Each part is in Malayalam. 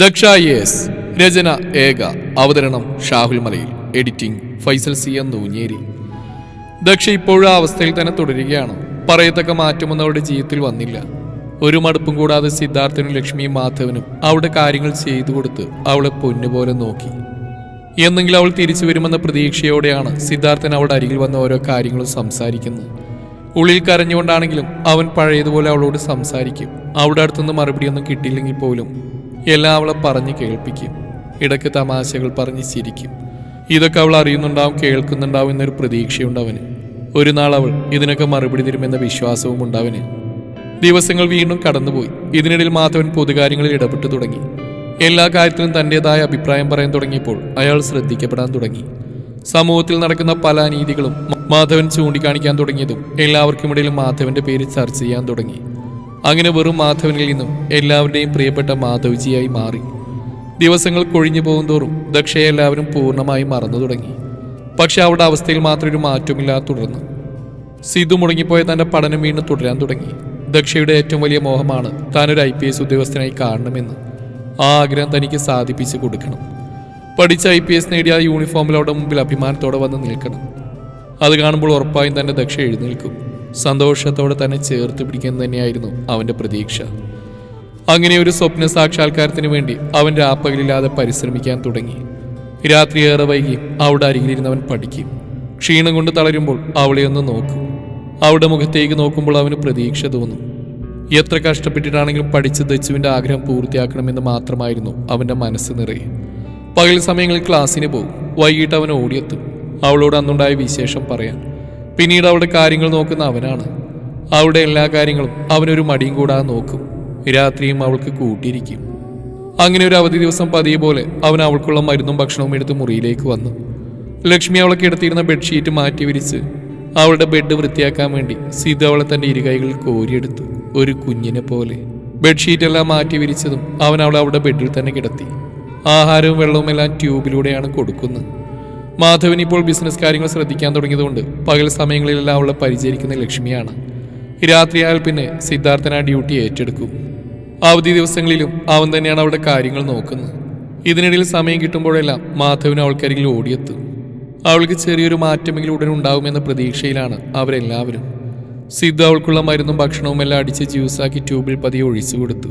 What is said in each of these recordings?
ദക്ഷ യെസ് രചന ഏക. അവതരണം Shahul Malayil. Editing Faisal C M Noonjeri. Daksha ഇപ്പോഴും ആ അവസ്ഥയിൽ തന്നെ തുടരുകയാണ്. പറയത്തക്ക മാറ്റമൊന്നും അവരുടെ ജീവിതത്തിൽ വന്നില്ല. ഒരു മടുപ്പും കൂടാതെ സിദ്ധാർത്ഥനും ലക്ഷ്മിയും മാധവനും അവളുടെ കാര്യങ്ങൾ ചെയ്തു കൊടുത്ത് അവളെ പൊന്നുപോലെ നോക്കി. എന്നെങ്കിലും അവൾ തിരിച്ചു വരുമെന്ന പ്രതീക്ഷയോടെയാണ് സിദ്ധാർത്ഥൻ അവളുടെ അരികിൽ വന്ന ഓരോ കാര്യങ്ങളും സംസാരിക്കുന്നത്. ഉള്ളിൽ കരഞ്ഞുകൊണ്ടാണെങ്കിലും അവൻ പഴയതുപോലെ അവളോട് സംസാരിക്കും. അവളുടെ അടുത്തുനിന്ന് മറുപടിയൊന്നും കിട്ടിയില്ലെങ്കിൽ പോലും എല്ലാം അവളെ പറഞ്ഞ് കേൾപ്പിക്കും. ഇടയ്ക്ക് തമാശകൾ പറഞ്ഞ് ചിരിക്കും. ഇതൊക്കെ അവൾ അറിയുന്നുണ്ടാവും കേൾക്കുന്നുണ്ടാവും എന്നൊരു പ്രതീക്ഷയുണ്ട് അവന്. ഒരു നാൾ അവൾ ഇതിനൊക്കെ മറുപടി തരുമെന്ന വിശ്വാസവും ഉണ്ടാവന് ദിവസങ്ങൾ വീണ്ടും കടന്നുപോയി. ഇതിനിടയിൽ മാധവൻ പൊതുകാര്യങ്ങളിൽ ഇടപെട്ടു തുടങ്ങി. എല്ലാ കാര്യത്തിലും തന്റെതായ അഭിപ്രായം പറയാൻ തുടങ്ങിയപ്പോൾ അയാൾ ശ്രദ്ധിക്കപ്പെടാൻ തുടങ്ങി. സമൂഹത്തിൽ നടക്കുന്ന പല അനീതികളും മാധവൻ ചൂണ്ടിക്കാണിക്കാൻ തുടങ്ങിയതും എല്ലാവർക്കും ഇടയിൽ മാധവന്റെ പേര് ചർച്ച ചെയ്യാൻ തുടങ്ങി. അങ്ങനെ വെറും മാധവനിൽ നിന്നും എല്ലാവരുടെയും പ്രിയപ്പെട്ട മാധവ്ജിയായി മാറി. ദിവസങ്ങൾ കൊഴിഞ്ഞു പോകുന്തോറും ദക്ഷയെ എല്ലാവരും പൂർണമായി മറന്നു തുടങ്ങി. പക്ഷെ അവളുടെ അവസ്ഥയിൽ മാത്രം ഒരു മാറ്റമില്ലാതെ തുടർന്നു. സിധു മുടങ്ങിപ്പോയ തന്റെ പഠനം വീണ്ടും തുടരാൻ തുടങ്ങി. ദക്ഷയുടെ ഏറ്റവും വലിയ മോഹമാണ് താനൊരു ഐ പി എസ് ഉദ്യോഗസ്ഥനായി കാണണമെന്ന് ആ ആഗ്രഹം തനിക്ക് സാധിപ്പിച്ചു കൊടുക്കണം. പഠിച്ച ഐ പി എസ് നേടിയ യൂണിഫോമിൽ അവിടെ മുമ്പിൽ അഭിമാനത്തോടെ വന്ന് നിൽക്കണം. അത് കാണുമ്പോൾ ഉറപ്പായും തന്നെ ദക്ഷ എഴുന്നേൽക്കും. സന്തോഷത്തോടെ തന്നെ ചേർത്ത് പിടിക്കാൻ തന്നെയായിരുന്നു അവന്റെ പ്രതീക്ഷ. അങ്ങനെ ഒരു സ്വപ്ന സാക്ഷാത്കാരത്തിന് വേണ്ടി അവൻ രാപ്പകലില്ലാതെ പരിശ്രമിക്കാൻ തുടങ്ങി. രാത്രി ഏറെ വൈകി അവിടെ അരികിലിരുന്നവൻ പഠിക്കും. ക്ഷീണം കൊണ്ട് തളരുമ്പോൾ അവളെ ഒന്ന് നോക്കും. അവളുടെ മുഖത്തേക്ക് നോക്കുമ്പോൾ അവന് പ്രതീക്ഷ തോന്നും. എത്ര കഷ്ടപ്പെട്ടിട്ടാണെങ്കിലും പഠിച്ച് ദച്ചുവിന്റെ ആഗ്രഹം പൂർത്തിയാക്കണമെന്ന് മാത്രമായിരുന്നു അവന്റെ മനസ്സ് നിറയെ. പകൽ സമയങ്ങളിൽ ക്ലാസ്സിന് പോകും. വൈകിട്ട് അവൻ ഓടിയെത്തും. അവളോട് അന്നുണ്ടായ വിശേഷം പറയാൻ പിന്നീട് അവളുടെ കാര്യങ്ങൾ നോക്കുന്ന അവനാണ്. അവളുടെ എല്ലാ കാര്യങ്ങളും അവനൊരു മടിയും കൂടാതെ നോക്കും. രാത്രിയും അവൾക്ക് കൂട്ടിയിരിക്കും. അങ്ങനെ ഒരു അവധി ദിവസം പതിയെ പോലെ അവൻ അവൾക്കുള്ള മരുന്നും ഭക്ഷണവും എടുത്ത് മുറിയിലേക്ക് വന്നു. ലക്ഷ്മി അവളെ കിടത്തിയിരുന്ന ബെഡ്ഷീറ്റ് മാറ്റി വിരിച്ച് അവളുടെ ബെഡ് വൃത്തിയാക്കാൻ വേണ്ടി സീത അവളെ തന്റെ ഇരുകൈകളിൽ കോരിയെടുത്തു. ഒരു കുഞ്ഞിനെ പോലെ. ബെഡ്ഷീറ്റ് എല്ലാം മാറ്റി വിരിച്ചതും അവൻ അവളെ അവളുടെ ബെഡിൽ തന്നെ കിടത്തി. ആഹാരവും വെള്ളവും എല്ലാം ട്യൂബിലൂടെയാണ് കൊടുക്കുന്നത്. മാധവൻ ഇപ്പോൾ ബിസിനസ് കാര്യങ്ങൾ ശ്രദ്ധിക്കാൻ തുടങ്ങിയതുകൊണ്ട് പകൽ സമയങ്ങളിലെല്ലാം അവളെ പരിചരിക്കുന്ന ലക്ഷ്മിയാണ്. രാത്രിയായാൽ പിന്നെ സിദ്ധാർത്ഥന ഡ്യൂട്ടി ഏറ്റെടുക്കും. അവധി ദിവസങ്ങളിലും അവൻ തന്നെയാണ് അവളുടെ കാര്യങ്ങൾ നോക്കുന്നത്. ഇതിനിടയിൽ സമയം കിട്ടുമ്പോഴെല്ലാം മാധവൻ അവൾക്കരികിൽ ഓടിയെത്തും. അവൾക്ക് ചെറിയൊരു മാറ്റമെങ്കിലും ഉടൻ ഉണ്ടാവുമെന്ന പ്രതീക്ഷയിലാണ് അവരെല്ലാവരും. സിദ്ധ അവൾക്കുള്ള മരുന്നും ഭക്ഷണവും എല്ലാം അടിച്ച് ജ്യൂസാക്കി ട്യൂബിൽ പതിയെ ഒഴിച്ചു കൊടുത്തു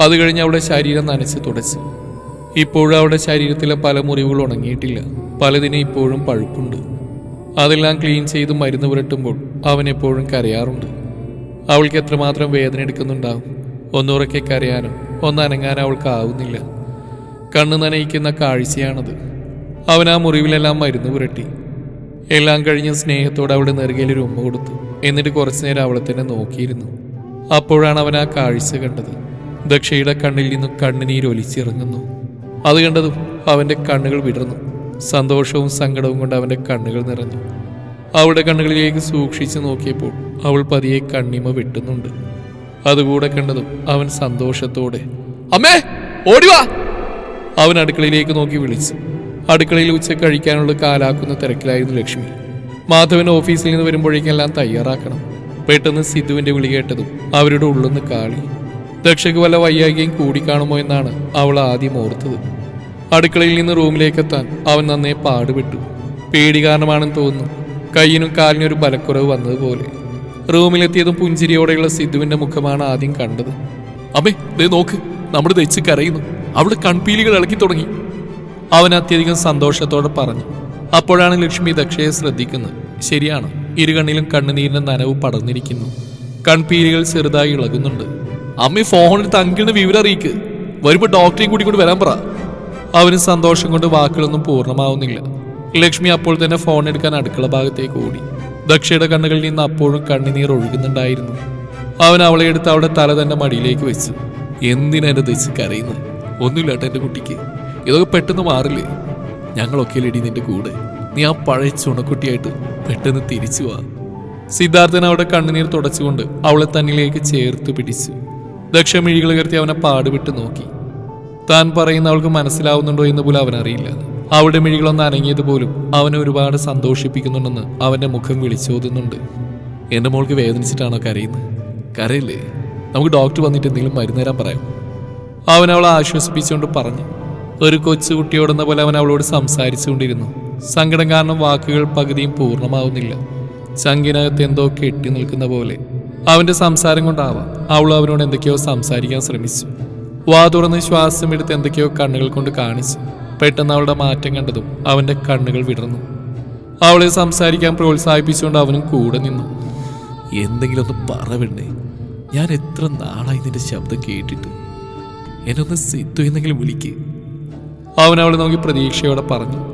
അത് കഴിഞ്ഞ് അവളുടെ ശരീരം നനച്ച് തുടച്ചു. ഇപ്പോഴും അവളുടെ ശരീരത്തിലെ പല മുറിവുകൾ ഉണങ്ങിയിട്ടില്ല. പലതിനും ഇപ്പോഴും പഴുപ്പുണ്ട്. അതെല്ലാം ക്ലീൻ ചെയ്ത് മരുന്ന് പുരട്ടുമ്പോൾ അവൻ എപ്പോഴും കരയാറുണ്ട്. അവൾക്ക് എത്രമാത്രം വേദന എടുക്കുന്നുണ്ടാവും. ഒന്നുറക്കെ കരയാനും ഒന്നനങ്ങാനും അവൾക്ക് ആവുന്നില്ല. കണ്ണു നനയിക്കുന്ന കാഴ്ചയാണത്. അവൻ ആ മുറിവിലെല്ലാം മരുന്ന് പുരട്ടി. എല്ലാം കഴിഞ്ഞ് സ്നേഹത്തോടെ അവളുടെ നെറുകയിൽ ഒരു ഉമ്മ കൊടുത്തു. എന്നിട്ട് കുറച്ചു നേരം അവളെ തന്നെ നോക്കിയിരുന്നു. അപ്പോഴാണ് അവൻ ആ കാഴ്ച കണ്ടത്. ദക്ഷയുടെ കണ്ണിൽ നിന്നും കണ്ണുനീര് ഒലിച്ചിറങ്ങുന്നു അത് കണ്ടതും അവന്റെ കണ്ണുകൾ വിടർന്നു. സന്തോഷവും സങ്കടവും കൊണ്ട് അവന്റെ കണ്ണുകൾ നിറഞ്ഞു. അവളുടെ കണ്ണുകളിലേക്ക് സൂക്ഷിച്ചു നോക്കിയപ്പോൾ അവൾ പതിയെ കണ്ണിമ വെട്ടുന്നുണ്ട്. അതുകൂടെ കണ്ടതും അവൻ സന്തോഷത്തോടെ അമ്മേ ഓടിവാ അവൻ അടുക്കളയിലേക്ക് നോക്കി വിളിച്ചു. അടുക്കളയിൽ ഉച്ച കഴിക്കാനുള്ള കാലാക്കുന്ന തിരക്കിലായിരുന്നു ലക്ഷ്മി. മാധവൻ ഓഫീസിൽ നിന്ന് വരുമ്പോഴേക്കെല്ലാം തയ്യാറാക്കണം. പെട്ടെന്ന് സിദ്ധുവിന്റെ വിളി കേട്ടതും അവരുടെ ഉള്ളുന്ന് കാളി. ദക്ഷയ്ക്ക് വല്ല വയ്യാകിയും കൂടിക്കാണുമോ എന്നാണ് അവൾ ആദ്യം ഓർത്തത്. അടുക്കളയിൽ നിന്ന് റൂമിലേക്കെത്താൻ അവൻ നന്നേ പാടുപെട്ടു. പേടി കാരണമാണെന്ന് തോന്നുന്നു. കയ്യിനും കാലിനും ഒരു ബലക്കുറവ് വന്നതുപോലെ. റൂമിലെത്തിയതും പുഞ്ചിരിയോടെയുള്ള സിദ്ധുവിന്റെ മുഖമാണ് ആദ്യം കണ്ടത്. അമ്മേ ദേ നോക്ക് നമ്മുടെ തെച്ച് കരയുന്നു. അവിടെ കൺപീലികൾ ഇളക്കി തുടങ്ങി. അവൻ അത്യധികം സന്തോഷത്തോടെ പറഞ്ഞു. അപ്പോഴാണ് ലക്ഷ്മി ദക്ഷയെ ശ്രദ്ധിക്കുന്നത്. ശരിയാണ് ഇരുകണ്ണിലും കണ്ണുനീരിന്റെ നനവ് പടർന്നിരിക്കുന്നു. കൺപീലികൾ ചെറുതായി ഇളകുന്നുണ്ട്. അമ്മ ഫോണിൽ തങ്കിന് വിവരം അറിയിക്ക്. വരുമ്പോ ഡോക്ടറെയും കൂടി കൂടി വരാൻ പറ. അവന് സന്തോഷം കൊണ്ട് വാക്കുകളൊന്നും പൂർണമാവുന്നില്ല. ലക്ഷ്മി അപ്പോൾ തന്നെ ഫോൺ എടുക്കാൻ അടുക്കള ഭാഗത്തേക്ക് ഓടി. ദക്ഷയുടെ കണ്ണുകളിൽ നിന്ന് അപ്പോഴും കണ്ണുനീർ ഒഴുകുന്നുണ്ടായിരുന്നു. അവൻ അവളെ എടുത്ത് അവളുടെ തല തന്നെ മടിയിലേക്ക് വെച്ചു. എന്തിനാ എന്റെ ദശ കരയുന്നത് ഒന്നുമില്ല കേട്ടോ എന്റെ കുട്ടിക്ക്. ഇതൊക്കെ പെട്ടെന്ന് മാറില്ലേ? ഞങ്ങളൊക്കെ ലടി നിന്റെ കൂടെ. നീ ആ പഴയ ചുണക്കുട്ടിയായിട്ട് പെട്ടെന്ന് തിരിച്ചു വാ. സിദ്ധാർത്ഥൻ അവിടെ കണ്ണുനീർ തുടച്ചുകൊണ്ട് അവളെ തന്നിലേക്ക് ചേർത്ത് പിടിച്ചു. ദക്ഷമിഴികൾ ഉയർത്തി അവനെ പാടുവിട്ട് നോക്കി. താൻ പറയുന്ന അവൾക്ക് മനസ്സിലാവുന്നുണ്ടോ എന്ന് പോലും അവനറിയില്ല. അവളുടെ മിഴികളൊന്ന് അനങ്ങിയത് പോലും അവനെ ഒരുപാട് സന്തോഷിപ്പിക്കുന്നുണ്ടെന്ന് അവന്റെ മുഖം വിളിച്ചോതുന്നുണ്ട്. എന്റെ മോൾക്ക് വേദനിച്ചിട്ടാണോ കരയുന്നത്? കരയില്ലേ? നമുക്ക് ഡോക്ടർ വന്നിട്ട് എന്തെങ്കിലും മരുന്ന് തരാൻ പറയാം. അവൻ അവളെ ആശ്വസിപ്പിച്ചുകൊണ്ട് പറഞ്ഞു. ഒരു കൊച്ചുകുട്ടിയോടെന്ന പോലെ അവൻ അവളോട് സംസാരിച്ചുകൊണ്ടിരുന്നു. സങ്കടം കാരണം വാക്കുകൾ പകുതിയും പൂർണമാവുന്നില്ല. ചങ്കിനകത്ത് എന്തോ കെട്ടി നിൽക്കുന്ന പോലെ അവന്റെ സംസാരം കൊണ്ടാവാം. അവൾ അവനോട് എന്തൊക്കെയോ സംസാരിക്കാൻ ശ്രമിച്ചു. വാ തുറന്ന് ശ്വാസം എടുത്ത് എന്തൊക്കെയോ കണ്ണുകൾ കൊണ്ട് കാണിച്ചു. പെട്ടെന്ന് അവളുടെ മാറ്റം കണ്ടതും അവന്റെ കണ്ണുകൾ വിടർന്നു. അവളെ സംസാരിക്കാൻ പ്രോത്സാഹിപ്പിച്ചുകൊണ്ട് അവനും കൂടെ നിന്നു. എന്തെങ്കിലും ഒന്ന് പറവണ്ടേ ഞാൻ എത്ര നാളായി നിന്റെ ശബ്ദം കേട്ടിട്ട്. എന്നൊന്ന് സിത്തു എന്നെങ്കിലും വിളിക്ക്. അവൻ അവളെ നോക്കി പ്രതീക്ഷയോടെ പറഞ്ഞു.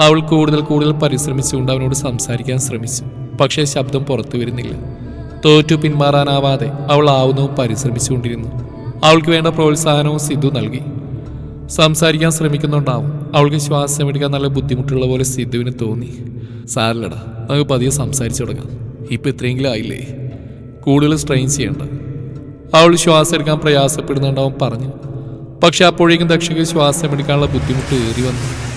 അവൾ കൂടുതൽ കൂടുതൽ പരിശ്രമിച്ചുകൊണ്ട് അവനോട് സംസാരിക്കാൻ ശ്രമിച്ചു. പക്ഷേ ശബ്ദം പുറത്തു വരുന്നില്ല. തോറ്റു പിന്മാറാനാവാതെ അവൾ ആവുന്നവും പരിശ്രമിച്ചുകൊണ്ടിരുന്നു. അവൾക്ക് വേണ്ട പ്രോത്സാഹനവും സിദ്ധു നൽകി. സംസാരിക്കാൻ ശ്രമിക്കുന്നുണ്ടാവും അവൾക്ക് ശ്വാസം എടുക്കാൻ നല്ല ബുദ്ധിമുട്ടുള്ള പോലെ സിദ്ധുവിന് തോന്നി. സാരല്ലടാ നമുക്ക് പതിയെ സംസാരിച്ചു തുടങ്ങാം. ഇപ്പം ഇത്രയെങ്കിലും ആയില്ലേ? കൂടുതൽ സ്ട്രെയിൻ ചെയ്യണ്ട. അവൾ ശ്വാസം എടുക്കാൻ പ്രയാസപ്പെടുന്നുണ്ടാവും പറഞ്ഞു. പക്ഷെ അപ്പോഴേക്കും ദക്ഷിക്ക് ശ്വാസം എടുക്കാനുള്ള ബുദ്ധിമുട്ട് ഏറി വന്നു.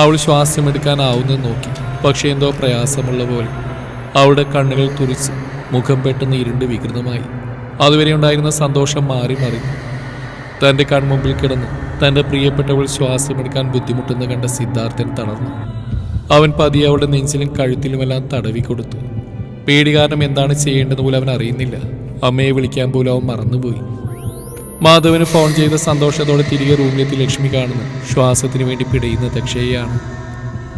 അവൾ ശ്വാസം എടുക്കാനാവുന്നത് നോക്കി. പക്ഷേ എന്തോ പ്രയാസമുള്ള പോലെ. അവളുടെ കണ്ണുകൾ തുറിച്ച് മുഖം പെട്ടെന്ന് ഇരുണ്ട് വികൃതമായി. അതുവരെ ഉണ്ടായിരുന്ന സന്തോഷം മാറി മറി. തന്റെ കൺമുമ്പിൽ കിടന്ന് തന്റെ പ്രിയപ്പെട്ടവൾ ശ്വാസമെടുക്കാൻ ബുദ്ധിമുട്ടെന്ന് കണ്ട സിദ്ധാർത്ഥൻ തളർന്നു. അവൻ പതിയെ അവളുടെ നെഞ്ചിലും കഴുത്തിലുമെല്ലാം തടവി കൊടുത്തു. പേടി കാരണം എന്താണ് ചെയ്യേണ്ടത് പോലും അവൻ അറിയുന്നില്ല. അമ്മയെ വിളിക്കാൻ പോലും അവൻ മറന്നുപോയി. മാധവന് ഫോൺ ചെയ്ത സന്തോഷത്തോടെ തിരികെ റൂമിലെത്തി ലക്ഷ്മി കാണുന്നു. ശ്വാസത്തിന് വേണ്ടി പിടയുന്ന ദക്ഷയെയാണ്.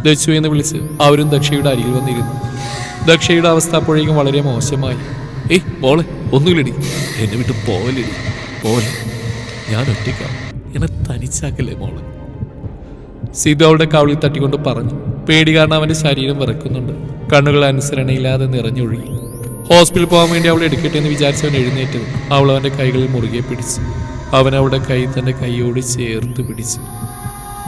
ദക്ഷു എന്ന് വിളിച്ച് അവരും ദക്ഷയുടെ അരികിൽ വന്നിരുന്നു. ദക്ഷയുടെ അവസ്ഥ അപ്പോഴേക്കും വളരെ മോശമായി. ഏയ് മോളെ ഒന്നുമില്ലടി. എന്നെ വിട്ട് പോവലടി പോലെ ഞാൻ ഒറ്റയ്ക്കാം. എന്നെ തനിച്ചാക്കല്ലേ മോളെ. സിദ്ധു അവളുടെ കവിളിൽ തട്ടിക്കൊണ്ട് പറഞ്ഞു. പേടി കാരണം അവന്റെ ശരീരം വിറക്കുന്നുണ്ട്. കണ്ണുകൾ അനുസരണയില്ലാതെ നിറഞ്ഞൊഴുകി. ഹോസ്പിറ്റലിൽ പോകാൻ വേണ്ടി അവൾ എടുക്കട്ടെ എന്ന് വിചാരിച്ചവൻ എഴുന്നേറ്റത് അവൾ അവന്റെ കൈകളിൽ മുറുകെ പിടിച്ചു. അവൻ അവളുടെ കൈ തന്റെ കൈയോട് ചേർത്ത് പിടിച്ചു.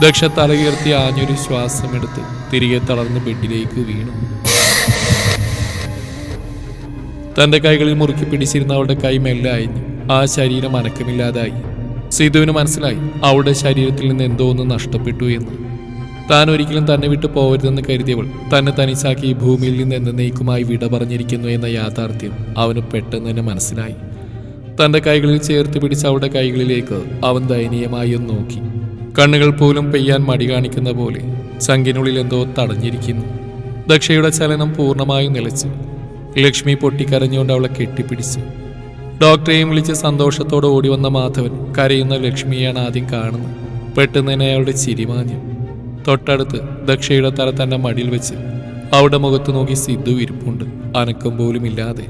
ദക്ഷ തലകീർത്തി ആഞ്ഞൊരു ശ്വാസമെടുത്ത് തിരികെ തളർന്ന് ബെഡിലേക്ക് വീണു. തന്റെ കൈകളിൽ മുറുക്കി പിടിച്ചിരുന്ന അവളുടെ കൈ മെല്ലെ അയഞ്ഞു. ആ ശരീരം അനക്കമില്ലാതായി. സീതുവിന് മനസ്സിലായി അവളുടെ ശരീരത്തിൽ നിന്ന് എന്തോ ഒന്ന് നഷ്ടപ്പെട്ടു എന്ന്. താൻ ഒരിക്കലും തന്നെ വിട്ടു പോകരുതെന്ന് കരുതിയവൾ തന്നെ തനിച്ചാക്കി ഈ ഭൂമിയിൽ നിന്ന് എന്നേക്കുമായി വിട പറഞ്ഞിരിക്കുന്നു എന്ന യാഥാർത്ഥ്യം അവന് പെട്ടെന്ന് തന്നെ മനസ്സിലായി. തന്റെ കൈകളിൽ ചേർത്ത് പിടിച്ച അവളുടെ കൈകളിലേക്ക് അവൻ ദയനീയമായി ഒന്ന് നോക്കി. കണ്ണുകൾ പോലും പെയ്യാൻ മടി കാണിക്കുന്ന പോലെ ചങ്കിനുള്ളിൽ എന്തോ തടഞ്ഞിരിക്കുന്നു. ദക്ഷയുടെ ചലനം പൂർണമായും നിലച്ചു. ലക്ഷ്മി പൊട്ടിക്കരഞ്ഞുകൊണ്ട് അവളെ കെട്ടിപ്പിടിച്ചു. ഡോക്ടറെയും വിളിച്ച് സന്തോഷത്തോടെ ഓടി വന്ന മാധവൻ കരയുന്ന ലക്ഷ്മിയാണ് ആദ്യം കാണുന്നത്. പെട്ടെന്ന് തന്നെ അയാളുടെ ചിരിമാഞ്ഞു തൊട്ടടുത്ത് ദക്ഷയുടെ തല തന്റെ മടിയിൽ വെച്ച് അവളുടെ മുഖത്ത് നോക്കി സിദ്ധു ഇരിപ്പുണ്ട്. അനക്കം പോലും ഇല്ലാതെ.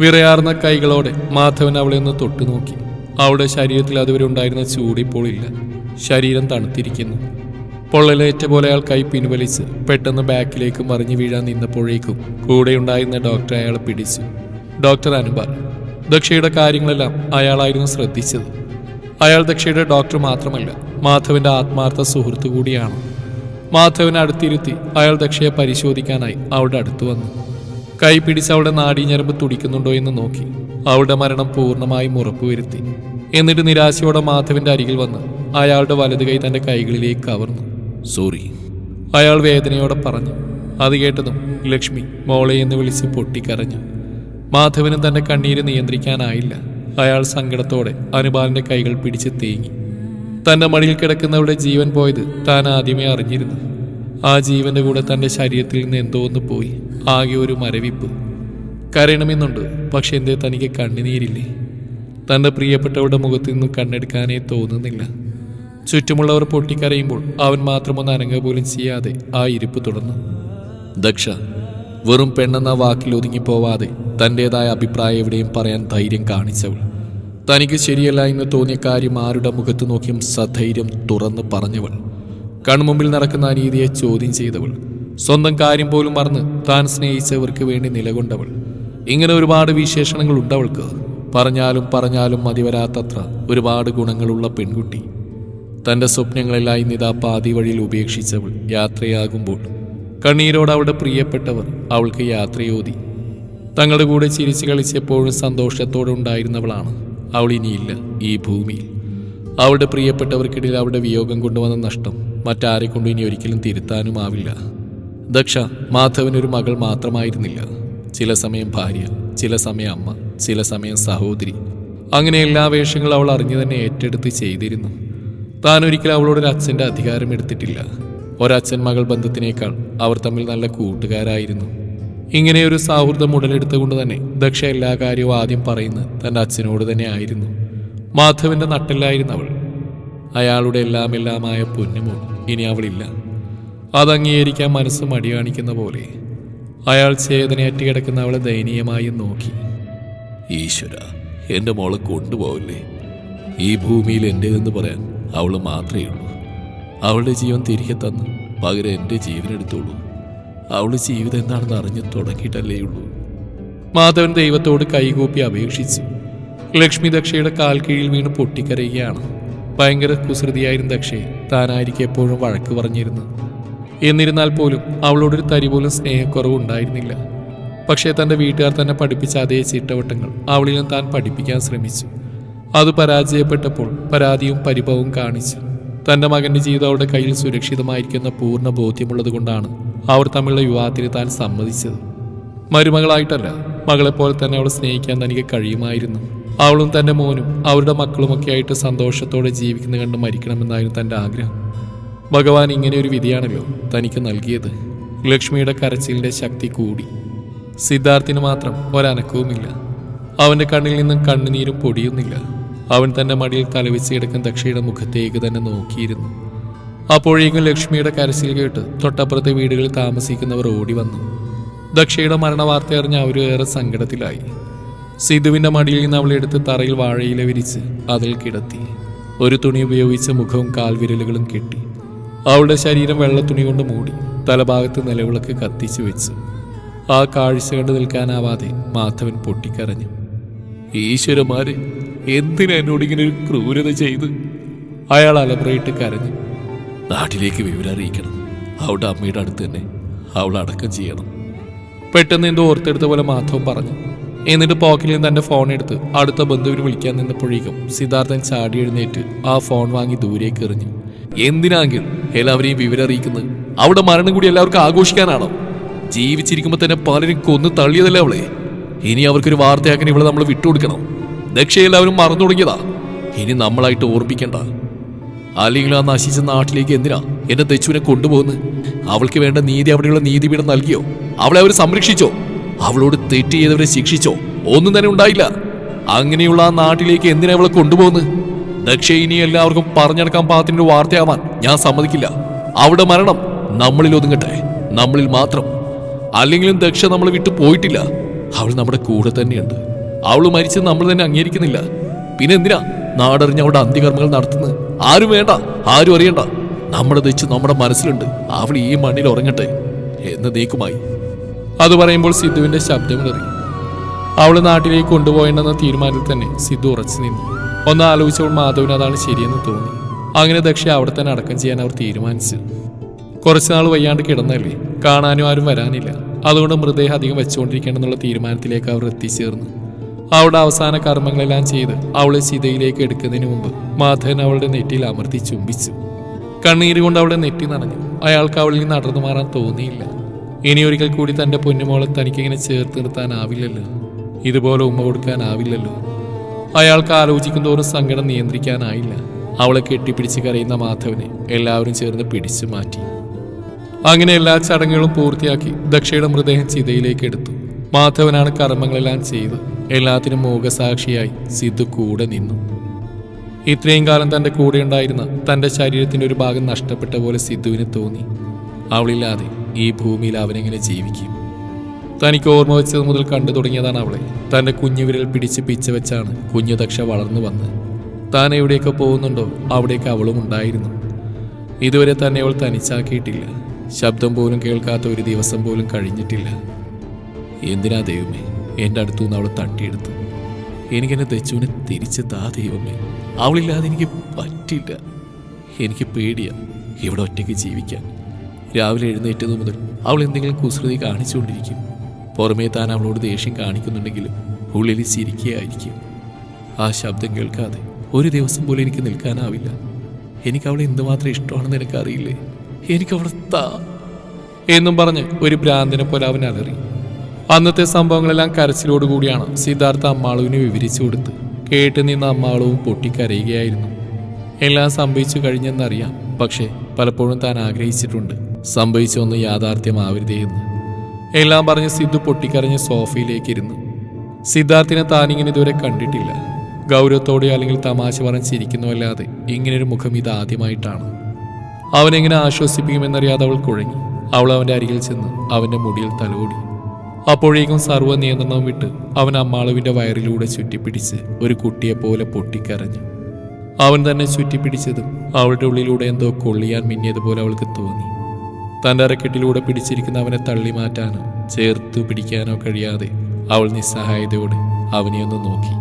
വിറയാർന്ന കൈകളോടെ മാധവൻ അവളെ ഒന്ന് തൊട്ടു നോക്കി അവളുടെ ശരീരത്തിൽ അതുവരെ ഉണ്ടായിരുന്ന ചൂടിപ്പോൾ ഇല്ല. ശരീരം തണുത്തിരിക്കുന്നു. പൊള്ളലേറ്റ പോലെ അയാൾ കൈ പിൻവലിച്ച് പെട്ടെന്ന് ബാക്കിലേക്ക് മറിഞ്ഞു വീഴാൻ നിന്നപ്പോഴേക്കും കൂടെ ഉണ്ടായിരുന്ന ഡോക്ടർ അയാളെ പിടിച്ചു. ഡോക്ടർ അനുബ ദക്ഷയുടെ കാര്യങ്ങളെല്ലാം അയാളായിരുന്നു ശ്രദ്ധിച്ചത്. അയാൾ ദക്ഷയുടെ ഡോക്ടർ മാത്രമല്ല മാധവന്റെ ആത്മാർത്ഥ സുഹൃത്തു കൂടിയാണ്. മാധവനെ അടുത്തിരുത്തി അയാൾ ദക്ഷയെ പരിശോധിക്കാനായി അവളുടെ അടുത്ത് വന്നു. കൈ പിടിച്ച് അവളുടെ നാടീഞ്ഞരമ്പ് തുടിക്കുന്നുണ്ടോ എന്ന് നോക്കി അവളുടെ മരണം പൂർണമായും ഉറപ്പുവരുത്തി. എന്നിട്ട് നിരാശയോടെ മാധവന്റെ അരികിൽ വന്ന് അയാളുടെ വലതു കൈ തന്റെ കൈകളിലേക്ക് കവർന്നു. സോറി. അയാൾ വേദനയോടെ പറഞ്ഞു. അത് കേട്ടതും ലക്ഷ്മി മോളെ എന്ന് വിളിച്ച് പൊട്ടിക്കരഞ്ഞു. മാധവനും തന്റെ കണ്ണീര് നിയന്ത്രിക്കാനായില്ല. അയാൾ സങ്കടത്തോടെ അനുപാലിന്റെ കൈകൾ പിടിച്ച് തേങ്ങി. തന്റെ മടിയിൽ കിടക്കുന്നവരുടെ ജീവൻ പോയത് താൻ ആദ്യമേ അറിഞ്ഞിരുന്നു. ആ ജീവന്റെ കൂടെ തന്റെ ശരീരത്തിൽ നിന്ന് എന്തോ ഒന്ന് പോയി. ആകെ ഒരു മരവിപ്പ്. കരയണമെന്നുണ്ട് പക്ഷെ എന്തേ തനിക്ക് കണ്ണുനീരില്ലേ? തന്റെ പ്രിയപ്പെട്ടവരുടെ മുഖത്തു നിന്നും കണ്ണെടുക്കാനേ തോന്നുന്നില്ല. ചുറ്റുമുള്ളവർ പൊട്ടിക്കരയുമ്പോൾ അവൻ മാത്രമൊന്ന് അനങ്ങ പോലും ചെയ്യാതെ ആ ഇരിപ്പ് തുടർന്നു. ദക്ഷ വെറും പെണ്ണെന്ന വാക്കിൽ ഒതുങ്ങിപ്പോവാതെ തന്റെതായ അഭിപ്രായം എവിടെയും പറയാൻ ധൈര്യം കാണിച്ചവൾ. തനിക്ക് ശരിയല്ല എന്ന് തോന്നിയ കാര്യം ആരുടെ മുഖത്ത് നോക്കിയും സധൈര്യം തുറന്ന് പറഞ്ഞവൾ. കൺമുമ്പിൽ നടക്കുന്ന അനീതിയെ ചോദ്യം ചെയ്തവൾ. സ്വന്തം കാര്യം പോലും മറന്ന് താൻ സ്നേഹിച്ചവർക്ക് വേണ്ടി നിലകൊണ്ടവൾ. ഇങ്ങനെ ഒരുപാട് വിശേഷണങ്ങൾ ഉണ്ടവൾക്ക് പറഞ്ഞാലും പറഞ്ഞാലും മതിവരാത്തത്ര ഒരുപാട് ഗുണങ്ങളുള്ള പെൺകുട്ടി. തന്റെ സ്വപ്നങ്ങളെല്ലാം ഇന്നിതാ പാതി വഴിയിൽ ഉപേക്ഷിച്ചവൾ യാത്രയാകുമ്പോൾ. കണ്ണീരോട് അവളുടെ പ്രിയപ്പെട്ടവർ അവൾക്ക് യാത്രയോതി. തങ്ങളുടെ കൂടെ ചിരിച്ചു കളിച്ചപ്പോഴും സന്തോഷത്തോടെ ഉണ്ടായിരുന്നവളാണ് അവൾ ഇനിയില്ല ഈ ഭൂമിയിൽ. അവളുടെ പ്രിയപ്പെട്ടവർക്കിടയിൽ അവളുടെ വിയോഗം കൊണ്ടുവന്ന നഷ്ടം മറ്റാരെ കൊണ്ടും ഇനി ഒരിക്കലും തിരുത്താനുമാവില്ല ദക്ഷ മാധവനൊരു മകൾ മാത്രമായിരുന്നില്ല. ചില സമയം ഭാര്യ ചില സമയം അമ്മ ചില സമയം സഹോദരി. അങ്ങനെ എല്ലാ വേഷങ്ങളും അവൾ അറിഞ്ഞു തന്നെ ഏറ്റെടുത്ത് ചെയ്തിരുന്നു. താൻ ഒരിക്കലും അവളോട് ഒരു അച്ഛന്റെ അധികാരം എടുത്തിട്ടില്ല. ഒരച്ഛൻ മകൾ ബന്ധത്തിനേക്കാൾ അവർ തമ്മിൽ നല്ല കൂട്ടുകാരായിരുന്നു. ഇങ്ങനെ ഒരു സൗഹൃദം ഉടലെടുത്തുകൊണ്ട് തന്നെ ദക്ഷ എല്ലാ കാര്യവും ആദ്യം പറയുന്നത് തന്റെ അച്ഛനോട് തന്നെ ആയിരുന്നു. മാധവന്റെ നട്ടല്ലായിരുന്നു അവൾ. അയാളുടെ എല്ലാം എല്ലാമായ പൊന്നുമോൾ ഇനി അവളില്ല. അത് അംഗീകരിക്കാൻ മനസ്സ് മടി കാണിക്കുന്ന പോലെ അയാൾ ചേതനയറ്റ് കിടക്കുന്ന അവളെ ദയനീയമായി നോക്കി. ഈശ്വര എന്റെ മോളെ കൊണ്ടുപോവില്ലേ? ഈ ഭൂമിയിൽ എന്റേതെന്ന് പറയാൻ അവൾ മാത്രമേ ഉള്ളൂ. അവളുടെ ജീവൻ തിരികെ തന്ന് പകരം എന്റെ ജീവൻ എടുത്തോളൂ. അവൾ ജീവിതം എന്താണെന്ന് അറിഞ്ഞു തുടങ്ങിയിട്ടല്ലേ ഉള്ളൂ. മാധവൻ ദൈവത്തോട് കൈകൂപ്പി അപേക്ഷിച്ചു ലക്ഷ്മി ദക്ഷയുടെ കാൽ കീഴിൽ വീണ് പൊട്ടിക്കരയുകയാണ്. ഭയങ്കര കുസൃതിയായിരുന്നു ദക്ഷയെ താനായിരിക്കും എപ്പോഴും വഴക്ക് പറഞ്ഞിരുന്നു. എന്നിരുന്നാൽ പോലും അവളോടൊരു തരി പോലും സ്നേഹക്കുറവ് ഉണ്ടായിരുന്നില്ല. പക്ഷേ തന്റെ വീട്ടുകാർ തന്നെ പഠിപ്പിച്ച അതേ ചിട്ടവട്ടങ്ങൾ അവളിലും താൻ പഠിപ്പിക്കാൻ ശ്രമിച്ചു. അത് പരാജയപ്പെട്ടപ്പോൾ പരാതിയും പരിഭവവും കാണിച്ചു. തന്റെ മകന്റെ ജീവിതം അവളുടെ കയ്യിൽ സുരക്ഷിതമായിരിക്കുന്ന പൂർണ ബോധ്യമുള്ളത് കൊണ്ടാണ് അവർ തമ്മിലുള്ള വിവാഹത്തിന് താൻ സമ്മതിച്ചത്. മരുമകളായിട്ടല്ല മകളെപ്പോലെ തന്നെ അവളെ സ്നേഹിക്കാൻ തനിക്ക് കഴിയുമായിരുന്നു. അവളും തന്റെ മോനും അവരുടെ മക്കളുമൊക്കെ ആയിട്ട് സന്തോഷത്തോടെ ജീവിക്കുന്ന കണ്ട് മരിക്കണമെന്നായിരുന്നു തന്റെ ആഗ്രഹം. ഭഗവാൻ ഇങ്ങനെ ഒരു വിധിയാണല്ലോ തനിക്ക് നൽകിയത്. ലക്ഷ്മിയുടെ കരച്ചിലിന്റെ ശക്തി കൂടി. സിദ്ധാർത്ഥിന് മാത്രം ഒരനക്കവുമില്ല. അവന്റെ കണ്ണിൽ നിന്നും കണ്ണുനീരും പൊടിയുന്നില്ല. അവൻ തന്റെ മടിയിൽ തലവെച്ച് ദക്ഷയുടെ മുഖത്തേക്ക് തന്നെ നോക്കിയിരുന്നു. അപ്പോഴേക്കും ലക്ഷ്മിയുടെ കരസിൽ കേട്ട് തൊട്ടപ്പുറത്തെ വീടുകളിൽ താമസിക്കുന്നവർ ഓടി വന്നു. ദക്ഷയുടെ മരണവാർത്ത അറിഞ്ഞ് അവർ ഏറെ സങ്കടത്തിലായി. സിധുവിന്റെ മടിയിൽ നിന്ന് അവളെടുത്ത് തറയിൽ വാഴയില വിരിച്ച് അതിൽ കിടത്തി. ഒരു തുണി ഉപയോഗിച്ച് മുഖവും കാൽവിരലുകളും കെട്ടി. അവളുടെ ശരീരം വെള്ള തുണി കൊണ്ട് മൂടി തലഭാഗത്ത് നിലവിളക്ക് കത്തിച്ചു വെച്ചു. ആ കാഴ്ച കണ്ടു നിൽക്കാനാവാതെ മാധവൻ പൊട്ടിക്കരഞ്ഞു. ഈശ്വരന്മാരെ എന്തിനാ എന്നോട് ഇങ്ങനെ ഒരു ക്രൂരത ചെയ്ത്? അയാൾ അലമുറയിട്ട് കരഞ്ഞു നാട്ടിലേക്ക് വിവരം അറിയിക്കണം. അവളുടെ അമ്മയുടെ അടുത്ത് തന്നെ അവൾ അടക്കം ചെയ്യണം. പെട്ടെന്ന് എന്തോ ഓർത്തെടുത്ത പോലെ മാധവൻ പറഞ്ഞു. എന്നിട്ട് പോക്കറ്റിൽ നിന്ന് തന്റെ ഫോൺ എടുത്ത് അടുത്ത ബന്ധുവിന് വിളിക്കാൻ നിന്നപ്പോഴേക്കും സിദ്ധാർത്ഥൻ ചാടി എഴുന്നേറ്റ് ആ ഫോൺ വാങ്ങി ദൂരേക്ക് എറിഞ്ഞു. എന്തിനാങ്കിൽ എല്ലാവരെയും വിവരം അറിയിക്കുന്നത്? അവിടെ മരണം കൂടി എല്ലാവർക്കും ആഘോഷിക്കാനാണോ? ജീവിച്ചിരിക്കുമ്പോൾ തന്നെ പലരും കൊന്നു തള്ളിയതല്ലേ അവളെ? ഇനി അവർക്കൊരു വാർത്തയാക്കാൻ ഇവിടെ നമ്മൾ വിട്ടുകൊടുക്കണം? ദക്ഷ എല്ലാവരും മറന്നു തുടങ്ങിയതാ. ഇനി നമ്മളായിട്ട് ഓർമ്മിക്കണ്ട. അല്ലെങ്കിൽ ആ നശിച്ച നാട്ടിലേക്ക് എന്തിനാ എന്റെ തെച്ചുവിനെ കൊണ്ടുപോകുന്നത് അവൾക്ക് വേണ്ട നീതി അവിടെയുള്ള നീതിപീഠം നൽകിയോ? അവളെ അവർ സംരക്ഷിച്ചോ? അവളോട് തെറ്റ് ചെയ്തവരെ ശിക്ഷിച്ചോ? ഒന്നും തന്നെ ഉണ്ടായില്ല. അങ്ങനെയുള്ള ആ നാട്ടിലേക്ക് എന്തിനാ അവളെ കൊണ്ടുപോകുന്നത് ദക്ഷ ഇനി എല്ലാവർക്കും പറഞ്ഞെടുക്കാൻ ഒരു വാർത്തയാവാൻ ഞാൻ സമ്മതിക്കില്ല. അവിടെ മരണം നമ്മളിൽ ഒതുങ്ങട്ടെ. നമ്മളിൽ മാത്രം. അല്ലെങ്കിലും ദക്ഷ നമ്മളെ വിട്ടു പോയിട്ടില്ല. അവൾ നമ്മുടെ കൂടെ തന്നെയുണ്ട്. അവൾ മരിച്ചത് നമ്മൾ തന്നെ അംഗീകരിക്കുന്നില്ല. പിന്നെ എന്തിനാ നാടറിഞ്ഞ അവിടെ അന്ത്യകർമ്മങ്ങൾ നടത്തുന്നത്? ആരും വേണ്ട ആരും അറിയണ്ട. നമ്മുടെ തെച്ച് നമ്മുടെ മനസ്സിലുണ്ട്. അവൾ ഈ മണ്ണിൽ ഉറങ്ങട്ടെ എന്ന് നീക്കുമായി അത് പറയുമ്പോൾ സിദ്ധുവിന്റെ ശബ്ദമിടറി അവൾ നാട്ടിലേക്ക് കൊണ്ടുപോയണ്ടെന്ന തീരുമാനത്തിൽ തന്നെ സിദ്ധു ഉറച്ചു നിന്നു. ഒന്ന് ആലോചിച്ചപ്പോൾ മാധവിന് അതാണ് ശരിയെന്ന് തോന്നി. അങ്ങനെ ദക്ഷ അവിടെ തന്നെ അടക്കം ചെയ്യാൻ അവർ തീരുമാനിച്ചു. കുറച്ചുനാൾ വയ്യാണ്ട് കിടന്നല്ലേ? കാണാനും ആരും വരാനില്ല. അതുകൊണ്ട് മൃതദേഹം അധികം വെച്ചുകൊണ്ടിരിക്കേണ്ടെന്നുള്ള തീരുമാനത്തിലേക്ക് അവർ എത്തിച്ചേർന്നു. അവളുടെ അവസാന കർമ്മങ്ങളെല്ലാം ചെയ്ത് അവളെ സീതയിലേക്ക് എടുക്കുന്നതിന് മുമ്പ് മാധവൻ അവളുടെ നെറ്റിയിൽ അമർത്തി ചുംബിച്ചു. കണ്ണീര് കൊണ്ട് അവളുടെ നെറ്റി നനഞ്ഞു. അയാൾക്ക് അവളിൽ നിന്ന് അടർന്നു മാറാൻ തോന്നിയില്ല. ഇനി ഒരിക്കൽ കൂടി തന്റെ പൊന്നുമോളെ തനിക്കിങ്ങനെ ചേർത്ത് നിർത്താനാവില്ലല്ലോ. ഇതുപോലെ ഉമ്മ കൊടുക്കാനാവില്ലല്ലോ. അയാൾക്ക് ആലോചിക്കും തോറും സങ്കടം നിയന്ത്രിക്കാനായില്ല. അവളെ കെട്ടിപ്പിടിച്ച് കരയുന്ന മാധവനെ എല്ലാവരും ചേർന്ന് പിടിച്ചു മാറ്റി. അങ്ങനെ എല്ലാ ചടങ്ങുകളും പൂർത്തിയാക്കി ദക്ഷയുടെ മൃതദേഹം ചിതയിലേക്ക് എടുത്തു. മാധവനാണ് കർമ്മങ്ങളെല്ലാം ചെയ്ത് എല്ലാത്തിനും മൂകസാക്ഷിയായി സിദ്ധു കൂടെ നിന്നു. ഇത്രയും കാലം തന്റെ കൂടെ ഉണ്ടായിരുന്ന തന്റെ ശരീരത്തിന്റെ ഒരു ഭാഗം നഷ്ടപ്പെട്ട പോലെ സിദ്ധുവിന് തോന്നി. അവളില്ലാതെ ഈ ഭൂമിയിൽ അവനെങ്ങനെ ജീവിക്കും? തനിക്ക് ഓർമ്മ വെച്ചത് മുതൽ കണ്ടു തുടങ്ങിയതാണ് അവളെ. തന്റെ കുഞ്ഞുവിരൽ പിടിച്ച് പിച്ച വെച്ചാണ് കുഞ്ഞു ദക്ഷ വളർന്നു വന്ന് താൻ എവിടെയൊക്കെ പോകുന്നുണ്ടോ അവിടെയൊക്കെ അവളും ഉണ്ടായിരുന്നു. ഇതുവരെ തന്നെ അവൾ തനിച്ചാക്കിയിട്ടില്ല. ശബ്ദം പോലും കേൾക്കാത്ത ഒരു ദിവസം പോലും കഴിഞ്ഞിട്ടില്ല. എന്തിനാ ദൈവമേ? എന്റെ അടുത്തു നിന്ന് അവളെ തട്ടിയെടുത്തു. എനിക്കെന്നെ ദച്ചുവിനെ തിരിച്ച് താ ദൈവമേ. അവളില്ലാതെ എനിക്ക് പറ്റില്ല. എനിക്ക് പേടിയാ ഇവിടെ ഒറ്റയ്ക്ക് ജീവിക്കാൻ. രാവിലെ എഴുന്നേറ്റത് മുതൽ അവൾ എന്തെങ്കിലും കുസൃതി കാണിച്ചുകൊണ്ടിരിക്കും. പുറമേ താൻ അവളോട് ദേഷ്യം കാണിക്കുന്നുണ്ടെങ്കിലും ഉള്ളിൽ ചിരിക്കുകയായിരിക്കും. ആ ശബ്ദം കേൾക്കാതെ ഒരു ദിവസം പോലും എനിക്ക് നിൽക്കാനാവില്ല. എനിക്ക് അവളെ എന്തുമാത്രം ഇഷ്ടമാണെന്ന് എനിക്കറിയില്ലേ? എനിക്ക് അവളെ താ എന്നും പറഞ്ഞ് ഒരു ഭ്രാന്തിനെ പോലെ അവൻ അലറി. അന്നത്തെ സംഭവങ്ങളെല്ലാം കരച്ചിലോടുകൂടിയാണ് സിദ്ധാർത്ഥ അമ്മാളുവിന് വിവരിച്ചു കൊടുത്ത് കേട്ട് നിന്ന അമ്മാളവും പൊട്ടിക്കരയുകയായിരുന്നു. എല്ലാം സംഭവിച്ചു കഴിഞ്ഞെന്നറിയാം. പക്ഷേ പലപ്പോഴും താൻ ആഗ്രഹിച്ചിട്ടുണ്ട് സംഭവിച്ചൊന്ന് യാഥാർത്ഥ്യമാവരുതേ എന്ന്. എല്ലാം പറഞ്ഞ് സിദ്ധു പൊട്ടിക്കരഞ്ഞ് സോഫയിലേക്ക് ഇരുന്നു സിദ്ധാർത്ഥിനെ താനിങ്ങനെ ഇതുവരെ കണ്ടിട്ടില്ല. ഗൗരവത്തോടെ അല്ലെങ്കിൽ തമാശ പറഞ്ഞ് ചിരിക്കുന്നുവല്ലാതെ ഇങ്ങനൊരു മുഖം ഇത് ആദ്യമായിട്ടാണ്. അവനെങ്ങനെ ആശ്വസിപ്പിക്കുമെന്നറിയാതെ അവൾ കുഴങ്ങി. അവൾ അവന്റെ അരികിൽ ചെന്ന് അവന്റെ മുടിയിൽ തലോടി. അപ്പോഴേക്കും സർവ നിയന്ത്രണവും വിട്ട് അവൻ അമ്മാളുവിന്റെ വയറിലൂടെ ചുറ്റിപ്പിടിച്ച് ഒരു കുട്ടിയെപ്പോലെ പൊട്ടിക്കരഞ്ഞു. അവൻ തന്നെ ചുറ്റിപ്പിടിച്ചതും അവളുടെ ഉള്ളിലൂടെ എന്തോ കൊള്ളിയാൻ മിന്നിയതുപോലെ അവൾക്ക് തോന്നി. തന്റെ അരക്കെട്ടിലൂടെ പിടിച്ചിരിക്കുന്ന അവനെ തള്ളി മാറ്റാനോ ചേർത്തു പിടിക്കാനോ കഴിയാതെ അവൾ നിസ്സഹായതയോടെ ഒന്ന് നോക്കി.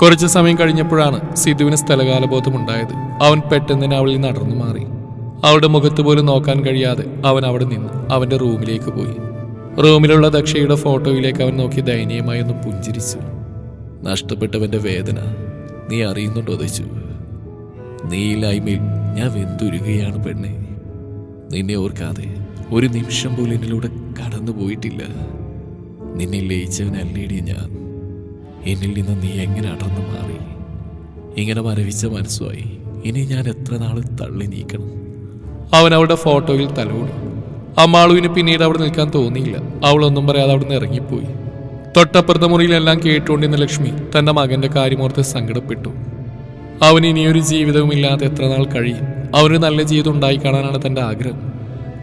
കുറച്ചു സമയം കഴിഞ്ഞപ്പോഴാണ് സിധുവിന് സ്ഥലകാലബോധമുണ്ടായത്. അവൻ പെട്ടെന്ന് അവളിൽ നടന്നു മാറി. അവളുടെ മുഖത്ത് പോലും നോക്കാൻ കഴിയാതെ അവൻ അവിടെ നിന്ന് അവന്റെ റൂമിലേക്ക് പോയി. റൂമിലുള്ള ദക്ഷയുടെ ഫോട്ടോയിലേക്ക് അവൻ നോക്കി ദയനീയമായി ഒന്ന് പുഞ്ചിരിച്ചു. നഷ്ടപ്പെട്ടവന്റെ വേദന നീ അറിയുന്നുണ്ടോ ദശു? നീയില്ലായ്മയിൽ ഞാൻ വെന്തുരുകയാണ് പെണ്ണെ. നിന്നെ ഓർക്കാതെ ഒരു നിമിഷം പോലും എന്നിലൂടെ കടന്നു പോയിട്ടില്ല. നിന്നെ ലയിച്ചവനല്ലേടി ഞാൻ. എന്നിൽ നിന്ന് നീ എങ്ങനെ അടർന്നു മാറി? ഇങ്ങനെ മരവിച്ച മനസ്സുമായി ഇനി ഞാൻ എത്ര നാൾ തള്ളി നീക്കണം? അവൻ അവളുടെ ഫോട്ടോയിൽ തലോടി. അമ്മാളുവിന് പിന്നീട് അവിടെ നിൽക്കാൻ തോന്നിയില്ല. അവളൊന്നും പറയാതെ അവിടെ നിന്ന് ഇറങ്ങിപ്പോയി. തൊട്ടപ്പുറത്തെ മുറിയിലെല്ലാം കേട്ടുകൊണ്ടിരുന്ന ലക്ഷ്മി തന്റെ മകന്റെ കാര്യമോർത്ത് സങ്കടപ്പെട്ടു. അവന് ഇനിയൊരു ജീവിതവുമില്ലാതെ എത്ര നാൾ കഴിയും? അവനൊരു നല്ല ജീവിതം ഉണ്ടായി കാണാനാണ് തന്റെ ആഗ്രഹം.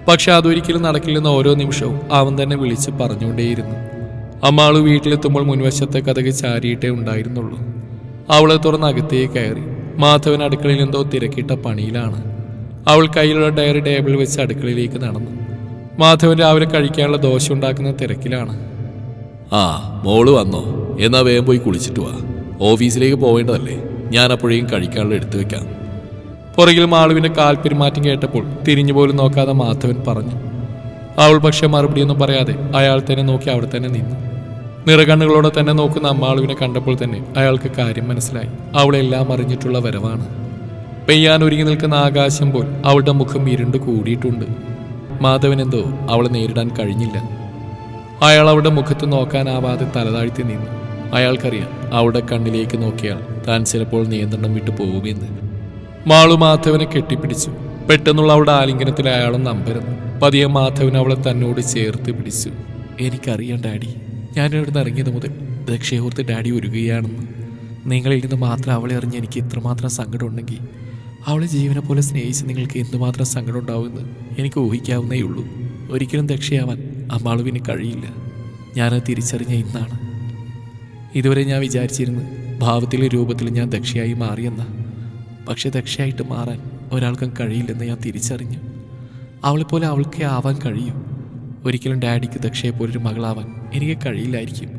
പക്ഷെ അതൊരിക്കലും നടക്കില്ലെന്ന ഓരോ നിമിഷവും അവൻ തന്നെ വിളിച്ച് പറഞ്ഞുകൊണ്ടേയിരുന്നു. അമ്മാൾ വീട്ടിലെത്തുമ്പോൾ മുൻവശത്തെ കഥക് ചാരിയിട്ടേ ഉണ്ടായിരുന്നുള്ളൂ. അവളെ തുറന്ന് അകത്തേക്ക് കയറി. മാധവൻ അടുക്കളയിൽ എന്തോ തിരക്കിട്ട പണിയിലാണ്. അവൾ കയ്യിലുള്ള ഡയറി ടേബിൾ വെച്ച് അടുക്കളയിലേക്ക് നടന്നു. മാധവൻ രാവിലെ കഴിക്കാനുള്ള ദോശ ഉണ്ടാക്കുന്ന തിരക്കിലാണ്. ആ മോൾ വന്നോ. എന്നാ വേഗം പോയി കുളിച്ചിട്ട് വാ. ഓഫീസിലേക്ക് പോവേണ്ടതല്ലേ. ഞാൻ അപ്പോഴേക്കും കഴിക്കാനുള്ള എടുത്തു വെക്കാം. പുറകിൽ മാളുവിന്റെ കാൽ പെരുമാറ്റം കേട്ടപ്പോൾ തിരിഞ്ഞു പോലും നോക്കാതെ മാധവൻ പറഞ്ഞു. അവൾ പക്ഷെ മറുപടിയൊന്നും പറയാതെ അയാൾ തന്നെ നോക്കി അവിടെ തന്നെ നിന്നു. നിറകണ്ണുകളോടെ തന്നെ നോക്കുന്ന അമ്മാളുവിനെ കണ്ടപ്പോൾ തന്നെ അയാൾക്ക് കാര്യം മനസ്സിലായി. അവളെല്ലാം അറിഞ്ഞിട്ടുള്ള വരവാണ്. പെയ്യാൻ ഒരുങ്ങി നിൽക്കുന്ന ആകാശം പോൽ അവളുടെ മുഖം ഇരുണ്ട് കൂടിയിട്ടുണ്ട്. മാധവൻ എന്തോ അവളെ നേരിടാൻ കഴിഞ്ഞില്ല. അയാൾ അവളുടെ മുഖത്ത് നോക്കാനാവാതെ തലതാഴ്ത്തി നിന്നു. അയാൾക്കറിയാം അവളുടെ കണ്ണിലേക്ക് നോക്കിയാൽ താൻ ചിലപ്പോൾ നിയന്ത്രണം വിട്ടു പോകുമെന്ന്. മാളു മാധവനെ കെട്ടിപ്പിടിച്ചു. പെട്ടെന്നുള്ള അവളുടെ ആലിംഗനത്തിൽ അയാളും നമ്പരുന്നു. പതിയെ മാധവൻ അവളെ തന്നോട് ചേർത്ത് പിടിച്ചു. എനിക്കറിയാം ഡാഡി. ഞാൻ ഇവിടുന്ന് ഇറങ്ങിയത് മുതൽ ദക്ഷയോർത്ത് ഡാഡി ഒരുകയാണെന്ന് നിങ്ങളിൽ നിന്ന് മാത്രം അവളെ അറിഞ്ഞ് എനിക്ക് ഇത്രമാത്രം സങ്കടം ഉണ്ടെങ്കിൽ അവളെ ജീവനെ പോലെ സ്നേഹിച്ച് നിങ്ങൾക്ക് എന്തുമാത്രം സങ്കടം ഉണ്ടാവുമെന്ന് എനിക്ക് ഊഹിക്കാവുന്നേ ഉള്ളൂ ഒരിക്കലും ദക്ഷയാവാൻ അമ്മാളുവിന് കഴിയില്ല. ഞാനത് തിരിച്ചറിഞ്ഞ ഇന്നാണ്. ഇതുവരെ ഞാൻ വിചാരിച്ചിരുന്നു ഭാവത്തിലും രൂപത്തിൽ ഞാൻ ദക്ഷയായി മാറിയെന്ന. പക്ഷെ ദക്ഷയായിട്ട് മാറാൻ ഒരാൾക്കും കഴിയില്ലെന്ന് ഞാൻ തിരിച്ചറിഞ്ഞു. അവളെപ്പോലെ അവൾക്കേ ആവാൻ കഴിയും. ഒരിക്കലും ഡാഡിക്ക് ദക്ഷയെ പോലൊരു മകളാവാൻ എനിക്ക് കഴിയില്ലായിരിക്കും.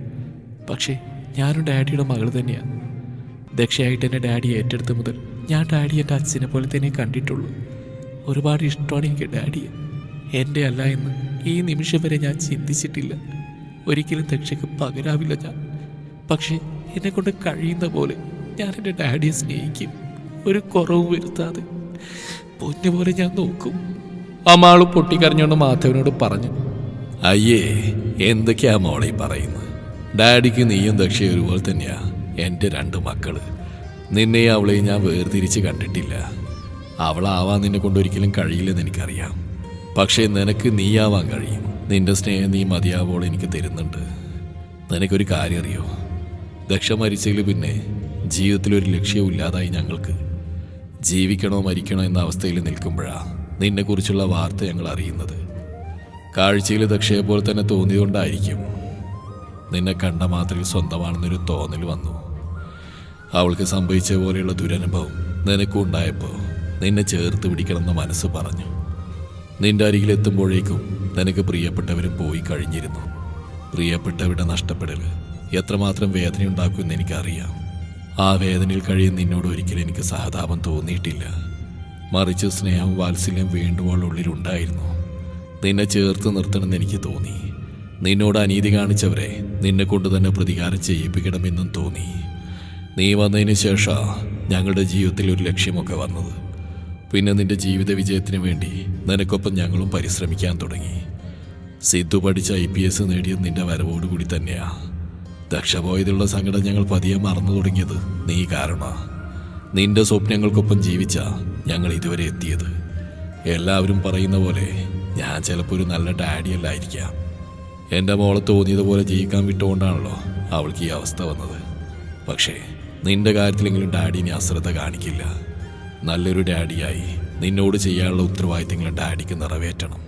പക്ഷേ ഞാനും ഡാഡിയുടെ മകൾ തന്നെയാണ് ദക്ഷയായിട്ട് എന്നെ ഡാഡി ഏറ്റെടുത്ത മുതൽ ഞാൻ ഡാഡി എന്റെ അച്ഛനെ പോലെ തന്നെ കണ്ടിട്ടുള്ളൂ. ഒരുപാട് ഇഷ്ടമാണ് എനിക്ക് ഡാഡിയെ. എന്റെ അല്ല എന്ന് ഈ നിമിഷം വരെ ഞാൻ ചിന്തിച്ചിട്ടില്ല. ഒരിക്കലും ദക്ഷയ്ക്ക് പകരാവില്ല ഞാൻ. പക്ഷേ എന്നെ കൊണ്ട് കഴിയുന്ന പോലെ ഞാൻ എന്റെ ഡാഡിയെ സ്നേഹിക്കും. ഒരു കുറവും വരുത്താതെ പൊന്നു പോലെ ഞാൻ നോക്കും. അമ്മാൾ പൊട്ടിക്കരഞ്ഞുകൊണ്ട് മാധവനോട് പറഞ്ഞു അയ്യേ എന്തൊക്കെയാ മോളെ പറയുന്നത്? ഡാഡിക്ക് നീയും ദക്ഷയും ഒരുപോലെ തന്നെയാ. എന്റെ രണ്ട് മക്കൾ. നിന്നെ അവളെ ഞാൻ വേർതിരിച്ച് കണ്ടിട്ടില്ല. അവളാവാൻ നിന്നെ കൊണ്ടൊരിക്കലും കഴിയില്ലെന്ന് എനിക്കറിയാം. പക്ഷേ നിനക്ക് നീയാവാൻ കഴിയും. നിന്റെ സ്നേഹം നീ മതിയാവോളം എനിക്ക് തരുന്നുണ്ട്. നിനക്കൊരു കാര്യം അറിയോ ദക്ഷ മരിച്ചതിൽ പിന്നെ ജീവിതത്തിലൊരു ലക്ഷ്യവും ഇല്ലാതായി ഞങ്ങൾക്ക്. ജീവിക്കണോ മരിക്കണോ എന്ന അവസ്ഥയിൽ നിൽക്കുമ്പോഴാണ് നിന്നെക്കുറിച്ചുള്ള വാർത്ത ഞങ്ങൾ അറിയുന്നത്. കാഴ്ചയിൽ ദക്ഷയെ പോലെ തന്നെ തോന്നിയതുകൊണ്ടായിരിക്കും. നിന്നെ കണ്ട മാത്രയിൽ സ്വന്തമാണെന്നൊരു തോന്നൽ വന്നു. അവൾക്ക് സംഭവിച്ച പോലെയുള്ള ദുരനുഭവം നിനക്കും ഉണ്ടായപ്പോൾ നിന്നെ ചേർത്ത് പിടിക്കണമെന്ന് മനസ്സ് പറഞ്ഞു. നിന്റെ അരികിലെത്തുമ്പോഴേക്കും നിനക്ക് പ്രിയപ്പെട്ടവരും പോയി കഴിഞ്ഞിരുന്നു. പ്രിയപ്പെട്ടവരുടെ നഷ്ടപ്പെടൽ എത്രമാത്രം വേദനയുണ്ടാക്കുമെന്ന് എനിക്കറിയാം. ആ വേദനയിൽ കഴിയും നിന്നോട് ഒരിക്കലും എനിക്ക് സഹതാപം തോന്നിയിട്ടില്ല. മറിച്ച് സ്നേഹവും വാത്സല്യം വീണ്ടും ഉള്ളിലുണ്ടായിരുന്നു. നിന്നെ ചേർത്ത് നിർത്തണമെന്ന് എനിക്ക് തോന്നി. നിന്നോട് അനീതി കാണിച്ചവരെ നിന്നെ കൊണ്ട് തന്നെ പ്രതികാരം ചെയ്യിപ്പിക്കണമെന്നും തോന്നി. നീ വന്നതിന് ശേഷം ഞങ്ങളുടെ ജീവിതത്തിൽ ഒരു ലക്ഷ്യമൊക്കെ വന്നത്. പിന്നെ നിന്റെ ജീവിത വിജയത്തിന് വേണ്ടി നിനക്കൊപ്പം ഞങ്ങളും പരിശ്രമിക്കാൻ തുടങ്ങി. സിദ്ധു പഠിച്ച ഐ പി എസ് നേടിയത് നിന്റെ വരവോടുകൂടി തന്നെയാ. ദക്ഷ പോയതിലുള്ള സങ്കടം ഞങ്ങൾ പതിയെ മറന്നു തുടങ്ങിയത് നീ കാരണ. നിന്റെ സ്വപ്നങ്ങൾക്കൊപ്പം ജീവിച്ച ഞങ്ങൾ ഇതുവരെ എത്തിയത്. എല്ലാവരും പറയുന്ന പോലെ ഞാൻ ചിലപ്പോൾ ഒരു നല്ല ഡാഡിയല്ലായിരിക്കാം. എന്റെ മോളെ തോന്നിയതുപോലെ ജീവിക്കാൻ വിട്ടുകൊണ്ടാണല്ലോ അവൾക്ക് ഈ അവസ്ഥ വന്നത്. പക്ഷേ നിന്റെ കാര്യത്തിലെങ്കിലും ഡാഡി ഇനി അശ്രദ്ധ കാണിക്കില്ല. നല്ലൊരു ഡാഡിയായി നിന്നോട് ചെയ്യാനുള്ള ഉത്തരവാദിത്തങ്ങൾ ഡാഡിക്ക് നിറവേറ്റണം.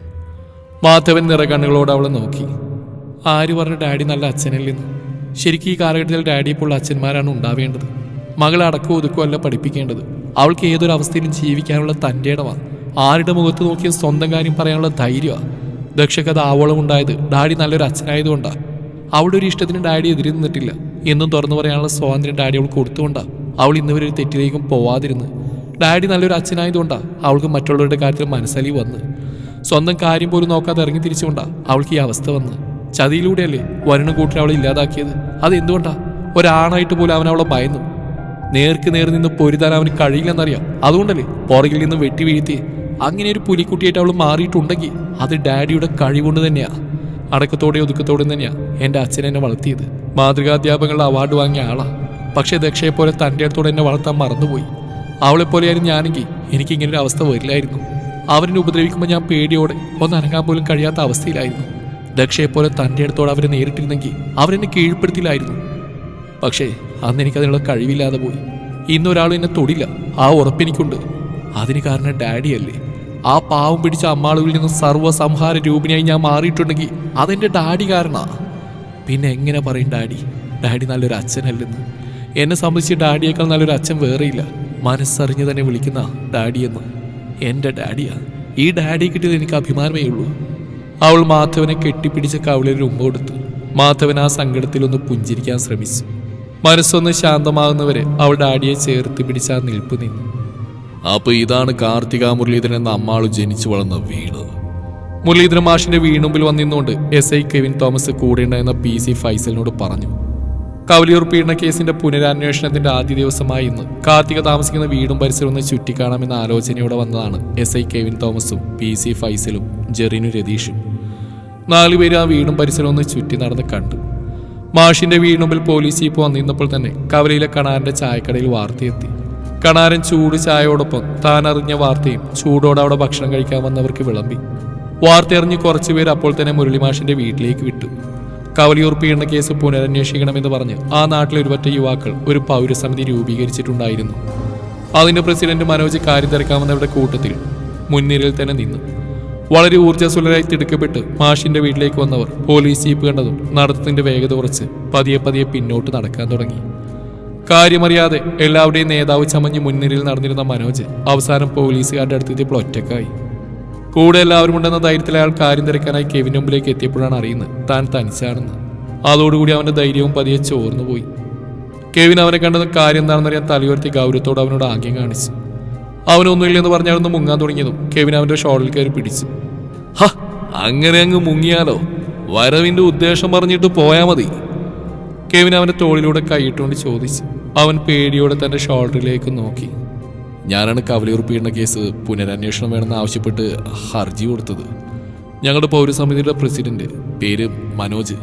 മാധവൻ നിറകണ്ണുകളോട് അവളെ നോക്കി. ആര് പറഞ്ഞു ഡാഡി നല്ല അച്ഛനല്ലെന്ന്? ശരിക്കും ഈ കാലഘട്ടത്തിൽ ഡാഡി ഇപ്പോൾ അച്ഛന്മാരാണ് ഉണ്ടാവേണ്ടത്. മകളെ ഒതുക്കോ അല്ല പഠിപ്പിക്കേണ്ടത്. അവൾക്ക് ഏതൊരു അവസ്ഥയിലും ജീവിക്കാനുള്ള തന്റെ ഇടമാണ് ആരുടെ മുഖത്ത് നോക്കിയ സ്വന്തം കാര്യം പറയാനുള്ള ധൈര്യമാണ് ദക്ഷക്കഥ ആവോളം ഉണ്ടായത് ഡാഡി നല്ലൊരു അച്ഛനായതുകൊണ്ടാണ് അവളുടെ ഒരു ഇഷ്ടത്തിന് ഡാഡി എതിരെ നിന്നിട്ടില്ല എന്നും തുറന്നു പറയാനുള്ള സ്വാതന്ത്ര്യം ഡാഡി അവൾക്ക് കൊടുത്തുകൊണ്ടാണ് അവൾ ഇന്നുവരെ ഒരു തെറ്റിലേക്കും പോവാതിരുന്ന്. ഡാഡി നല്ലൊരു അച്ഛനായതുകൊണ്ടാണ് അവൾക്ക് മറ്റുള്ളവരുടെ കാര്യത്തിൽ മനസ്സലി വന്ന്. സ്വന്തം കാര്യം പോലും നോക്കാതെ ഇറങ്ങി തിരിച്ചുകൊണ്ടാ അവൾക്ക് ഈ അവസ്ഥ വന്ന്. ചതിയിലൂടെയല്ലേ വരുണ കൂട്ടിൽ അവളെ ഇല്ലാതാക്കിയത്? അത് എന്തുകൊണ്ടാ ഒരാണായിട്ട് പോലും അവൻ അവളെ ഭയന്നു. നേർക്ക് നേർ നിന്ന് പൊരുതാൻ അവന് കഴിയില്ലെന്നറിയാം. അതുകൊണ്ടല്ലേ പുറകിൽ നിന്ന് വെട്ടി വീഴ്ത്തി. അങ്ങനെ ഒരു പുലിക്കുട്ടിയായിട്ട് അവൾ മാറിയിട്ടുണ്ടെങ്കിൽ അത് ഡാഡിയുടെ കഴിവുകൊണ്ട് തന്നെയാ. അടക്കത്തോടെ ഒതുക്കത്തോടെ തന്നെയാണ് എന്റെ അച്ഛൻ എന്നെ വളർത്തിയത്. മാതൃകാധ്യാപകളുടെ അവാർഡ് വാങ്ങിയ ആളാ. പക്ഷേ ദക്ഷയെ പോലെ തന്റെ അടുത്തോടെ എന്നെ വളർത്താൻ മറന്നുപോയി. അവളെപ്പോലെയായിരുന്നു ഞാനെങ്കിൽ എനിക്ക് ഇങ്ങനെ ഒരു അവസ്ഥ വരില്ലായിരുന്നു. അവരിനെ ഉപദ്രവിക്കുമ്പോൾ ഞാൻ പേടിയോടെ ഒന്ന് അനങ്ങാൻ പോലും കഴിയാത്ത അവസ്ഥയിലായിരുന്നു. ദക്ഷയെപ്പോലെ തന്റെ അടുത്തോടെ അവരെ നേരിട്ടിരുന്നെങ്കിൽ അവരെന്നെ കീഴ്പ്പെടുത്തില്ലായിരുന്നു. പക്ഷേ അന്ന് എനിക്കതിനുള്ള കഴിവില്ലാതെ പോയി. ഇന്നൊരാളും എന്നെ തൊടില്ല. ആ ഉറപ്പെനിക്കുണ്ട് അതിന് കാരണം ഡാഡിയല്ലേ. ആ പാവം പിടിച്ച അമ്മാളുകളിൽ നിന്ന് സർവസംഹാര രൂപിണിയായി ഞാൻ മാറിയിട്ടുണ്ടെങ്കിൽ അതെന്റെ ഡാഡി കാരണാ. പിന്നെ എങ്ങനെ പറയും ഡാഡി? ഡാഡി നല്ലൊരു അച്ഛനല്ലെന്ന്. എന്നെ സംബന്ധിച്ച് ഡാഡിയേക്കാൾ നല്ലൊരു അച്ഛൻ വേറെയില്ല. മനസ്സറിഞ്ഞ് തന്നെ വിളിക്കുന്ന ഡാഡിയെന്ന് എന്റെ ഡാഡിയാ. ഈ ഡാഡി കിട്ടിയത് എനിക്ക് അഭിമാനമേ ഉള്ളൂ. അവൾ മാധവനെ കെട്ടിപ്പിടിച്ച കവിളിൽ ഉമ്മ കൊടുത്തു. മാധവൻ ആ സങ്കടത്തിലൊന്ന് പുഞ്ചിരിക്കാൻ ശ്രമിച്ചു. മനസ്സൊന്ന് ശാന്തമാകുന്നവരെ അവൾ ഡാഡിയെ ചേർത്ത് പിടിച്ച നിൽപ്പ് നിന്നു. അപ്പൊ ഇതാണ് കാർത്തിക മുരളീധരൻ എന്ന അമ്മാൾ ജനിച്ചു വളർന്ന വീട്. മുരളീധരൻ മാഷിന്റെ വീണുമ്പിൽ വന്നിരുന്നുകൊണ്ട് എസ് ഐ കെവിൻ തോമസ് കൂടെ ഉണ്ടായിരുന്ന പി സി ഫൈസലിനോട് പറഞ്ഞു കവലിയൂർ പീഡന കേസിന്റെ പുനരന്വേഷണത്തിന്റെ ആദ്യ ദിവസമായി ഇന്ന് കാർത്തിക താമസിക്കുന്ന വീടും പരിസരവും ഒന്ന് ചുറ്റിക്കാണാമെന്ന ആലോചനയോടെ വന്നതാണ് എസ് ഐ കെവിൻ തോമസും പി സി ഫൈസലും ജെറിനു രതീഷും. നാലുപേര് ആ വീടും പരിസരവും ഒന്ന് ചുറ്റി നടന്ന് കണ്ടു. മാഷിന്റെ വീടിനുമ്പിൽ പോലീസ് ചീപ്പ് വന്നിരുന്നപ്പോൾ തന്നെ കവലയിലെ കണാറിന്റെ ചായക്കടയിൽ വാർത്തയെത്തി. കണാരൻ ചൂട് ചായയോടൊപ്പം താൻ അറിഞ്ഞ വാർത്തയും ചൂടോടെ അവിടെ ഭക്ഷണം കഴിക്കാൻ വന്നവർക്ക് വിളമ്പി. വാർത്ത അറിഞ്ഞ് കുറച്ചുപേർ അപ്പോൾ തന്നെ മുരളിമാഷിന്റെ വീട്ടിലേക്ക് വിട്ടു. കവലിയൂർ പീഡന കേസ് പുനരന്വേഷിക്കണമെന്ന് പറഞ്ഞ് ആ നാട്ടിലെ ഒരുപറ്റ യുവാക്കൾ ഒരു പൗരസമിതി രൂപീകരിച്ചിട്ടുണ്ടായിരുന്നു. അതിന്റെ പ്രസിഡന്റ് മനോജ് കാര്യം തിരക്കാമെന്നവരുടെ കൂട്ടത്തിൽ മുൻനിരയിൽ തന്നെ നിന്നു. വളരെ ഊർജസ്വലരായി തിടുക്കപ്പെട്ട് മാഷിന്റെ വീട്ടിലേക്ക് വന്നവർ പോലീസ് ജീപ്പ് കണ്ടതും നടത്തത്തിന്റെ വേഗത കുറച്ച് പതിയെ പതിയെ പിന്നോട്ട് നടക്കാൻ തുടങ്ങി. കാര്യമറിയാതെ എല്ലാവരുടെയും നേതാവ് ചമഞ്ഞ് മുൻനിരയിൽ നടന്നിരുന്ന മനോജ് അവസാനം പോലീസുകാരുടെ അടുത്തെത്തിയപ്പോൾ ഒറ്റക്കായി കൂടെ എല്ലാവരും ഉണ്ടെന്ന ധൈര്യത്തിൽ അയാൾ കാര്യം തിരക്കാനായി കെവിന്റെ മുമ്പിലേക്ക് എത്തിയപ്പോഴാണ് അറിയുന്നത് താൻ തനിച്ചാണെന്ന്. അതോടുകൂടി അവന്റെ ധൈര്യവും പതിയെ ചോർന്നുപോയി കെവിൻ അവനെ കണ്ടത് കാര്യം എന്താണെന്നറിയാൻ തലയുയർത്തി ഗൗരവത്തോട് അവനോട് ആംഗ്യം കാണിച്ചു. അവനൊന്നുമില്ലെന്ന് പറഞ്ഞാലൊന്ന് മുങ്ങാൻ തുടങ്ങിയതും കെവിൻ അവന്റെ ഷോളിൽ കയറി പിടിച്ചു. അങ്ങനെ അങ്ങ് മുങ്ങിയാലോ? വരവിന്റെ ഉദ്ദേശം പറഞ്ഞിട്ട് പോയാ മതി. കെവിൻ അവന്റെ തോളിലൂടെ കൈയിട്ടുകൊണ്ട് ചോദിച്ചു. അവൻ പേടിയോടെ തന്റെ ഷോൾഡറിലേക്ക് നോക്കി. ഞാനാണ് കവലിയൂർ പീഡന കേസ് പുനരന്വേഷണം വേണമെന്ന് ആവശ്യപ്പെട്ട് ഹർജി കൊടുത്തത്. ഞങ്ങളുടെ പൗരസമിതിയുടെ പ്രസിഡന്റ് പേര് മനോജ്.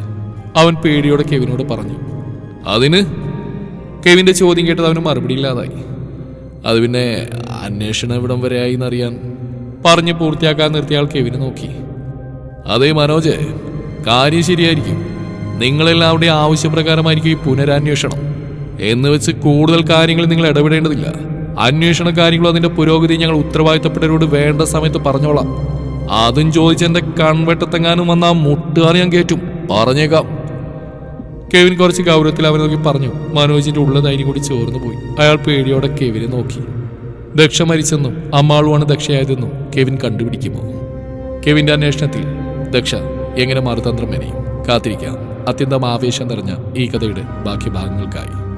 അവൻ പേടിയോടെ കെവിനോട് പറഞ്ഞു. അതിന്? കെവിന്റെ ചോദ്യം കേട്ടത് അവന് മറുപടി ഇല്ലാതായി. അത് പിന്നെ അന്വേഷണം ഇവിടം വരെ ആയി എന്നറിയാൻ. പറഞ്ഞ് പൂർത്തിയാക്കാൻ നിർത്തിയ ആൾ കെവിനെ നോക്കി. അതേ മനോജ് കാര്യം ശരിയായിരിക്കും. നിങ്ങളെല്ലാവരുടെയും ആവശ്യപ്രകാരമായിരിക്കും ഈ പുനരന്വേഷണം. എന്ന് വെച്ച് കൂടുതൽ കാര്യങ്ങൾ നിങ്ങൾ ഇടപെടേണ്ടതില്ല. അന്വേഷണ കാര്യങ്ങളും അതിന്റെ പുരോഗതി ഞങ്ങൾ ഉത്തരവാദിത്തപ്പെട്ടവരോട് വേണ്ട സമയത്ത് പറഞ്ഞോളാം. അതും ചോദിച്ച് എന്റെ കൺവെട്ടത്തെങ്ങാനും വന്ന ആ മുട്ടുകാർ ഞാൻ പറഞ്ഞേക്കാം. കെവിൻ കുറച്ച് ഗൗരവത്തിൽ അവനെ നോക്കി പറഞ്ഞു. മനോജിന്റെ ഉള്ള ധൈര്യം കൂടി ചോർന്നു പോയി. അയാൾ പേടിയോടെ കെവിനെ നോക്കി. ദക്ഷ മരിച്ചെന്നും അമ്മാളുമാണ് ദക്ഷയായതെന്നും കെവിൻ കണ്ടുപിടിക്കുമോ? കെവിന്റെ അന്വേഷണത്തിൽ ദക്ഷ എങ്ങനെ മറുതന്ത്രം മെനയും? കാത്തിരിക്കാം. അത്യന്തം ആവേശം നിറഞ്ഞ ഈ കഥയുടെ ബാക്കി ഭാഗങ്ങൾക്കായി